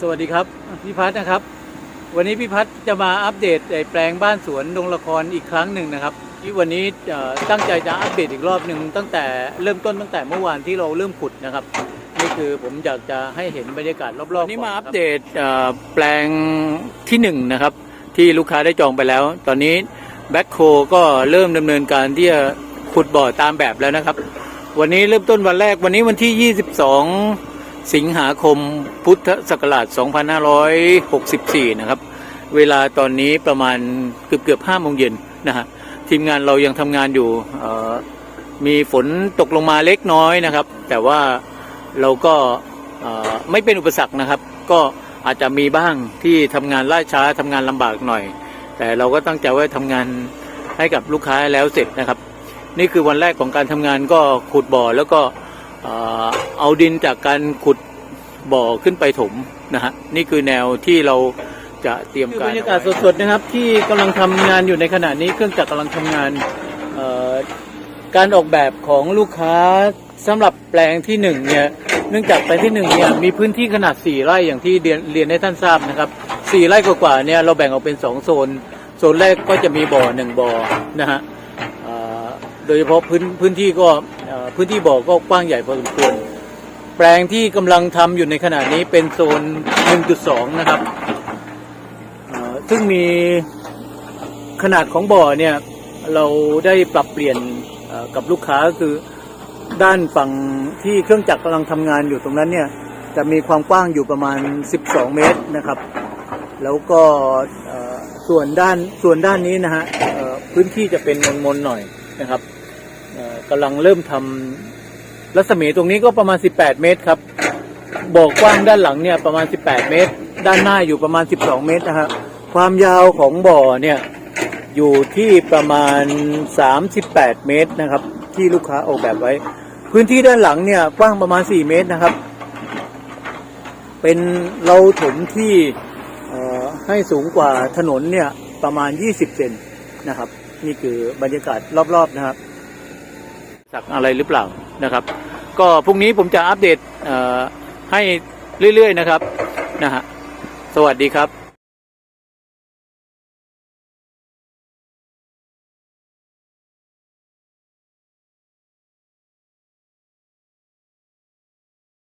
สวัสดีครับพี่พัฒน์นะครับ วันนี้พี่พัฒน์จะมาอัปเดตไอแปลงบ้านสวนดงละครอีกครั้งหนึ่งนะครับ ที่วันนี้ตั้งใจจะอัปเดตอีกรอบหนึ่งตั้งแต่เริ่มต้นตั้งแต่เมื่อวานที่เราเริ่มขุดนะครับ นี่คือผมอยากจะให้เห็นบรรยากาศรอบๆนนี้มาอัปเดตแปลงที่หนึ่งนะครับที่ลูกค้าได้จองไปแล้ว ตอนนี้แบ็คโคก็เริ่มดำเนินการที่จะขุดบ่อตามแบบแล้วนะครับ วันนี้เริ่มต้นวันแรกวันนี้วันที่ 22 สิงหาคมพุทธศักราช 2564 นะครับ เวลาตอนนี้ประมาณเกือบเกือบห้าโมงเย็นนะฮะทีมงานเรายังทำงานอยู่มีฝนตกลงมาเล็กน้อยนะครับ แต่ว่าเราก็ไม่เป็นอุปสรรคนะครับ ก็อาจจะมีบ้างที่ทำงานล่าช้าทำงานลำบากหน่อย แต่เราก็ตั้งใจว่าทำงานให้กับลูกค้าแล้วเสร็จนะครับ นี่คือวันแรกของการทำงานก็ขุดบ่อแล้วก็ เอาดินจากการขุดบ่อขึ้นไปถมนะฮะนี่คือแนวที่เราจะเตรียมการบรรยากาศสดๆนะครับ ที่กำลังทำงานอยู่ในขณะนี้เครื่องจักรกำลังทำงานการออกแบบของลูกค้าสำหรับแปลงที่หนึ่งเนี่ยเนื่องจากแปลงที่หนึ่งเนี่ยมีพื้นที่ขนาดสี่ไร่อย่างที่เรียนเรียนให้ท่านทราบนะครับสี่ไร่กว่าๆเนี่ยเราแบ่งออกเป็นสองโซน โซนแรกก็จะมีบ่อหนึ่งบ่อนะฮะโดยเฉพาะพื้นพื้นที่ก็พื้นที่บ่อก็กว้างใหญ่พอสมควร แปลงที่กำลังทำอยู่ในขณะนี้เป็นโซน 1.2 นะครับอ่อซึ่งมีขนาดของบ่อเนี่ย เราได้ปรับเปลี่ยนอ่อกับลูกค้าก็คือด้านฝั่งที่เครื่องจักรกำลังทำงานอยู่ตรงนั้นเนี่ย จะมีความกว้างอยู่ประมาณ 12 เมตรนะครับ แล้วก็ส่วนด้านส่วนด้านนี้นะฮะอ่อพื้นที่จะเป็นมนๆหน่อยนะครับอ่อกำลังเริ่มทำ รัศมีตรงนี้ก็ประมาณ 18 เมตรครับบ่อกว้างด้านหลังเนี่ยประมาณ 18 เมตร ด้านหน้าอยู่ประมาณ 12 เมตรนะฮะความยาวของบ่อเนี่ยอยู่ที่ประมาณ 38 เมตรนะครับ ที่ลูกค้าออกแบบไว้ พื้นที่ด้านหลังเนี่ยกว้างประมาณ 4 เมตรนะครับ เป็นเราถมที่ให้สูงกว่าถนนเนี่ยประมาณ 20 เซนนะครับ นี่คือบรรยากาศรอบๆนะครับ สักอะไรหรือเปล่านะครับ ก็พรุ่งนี้ผมจะอัปเดตให้เรื่อยๆนะครับนะฮะสวัสดีครับ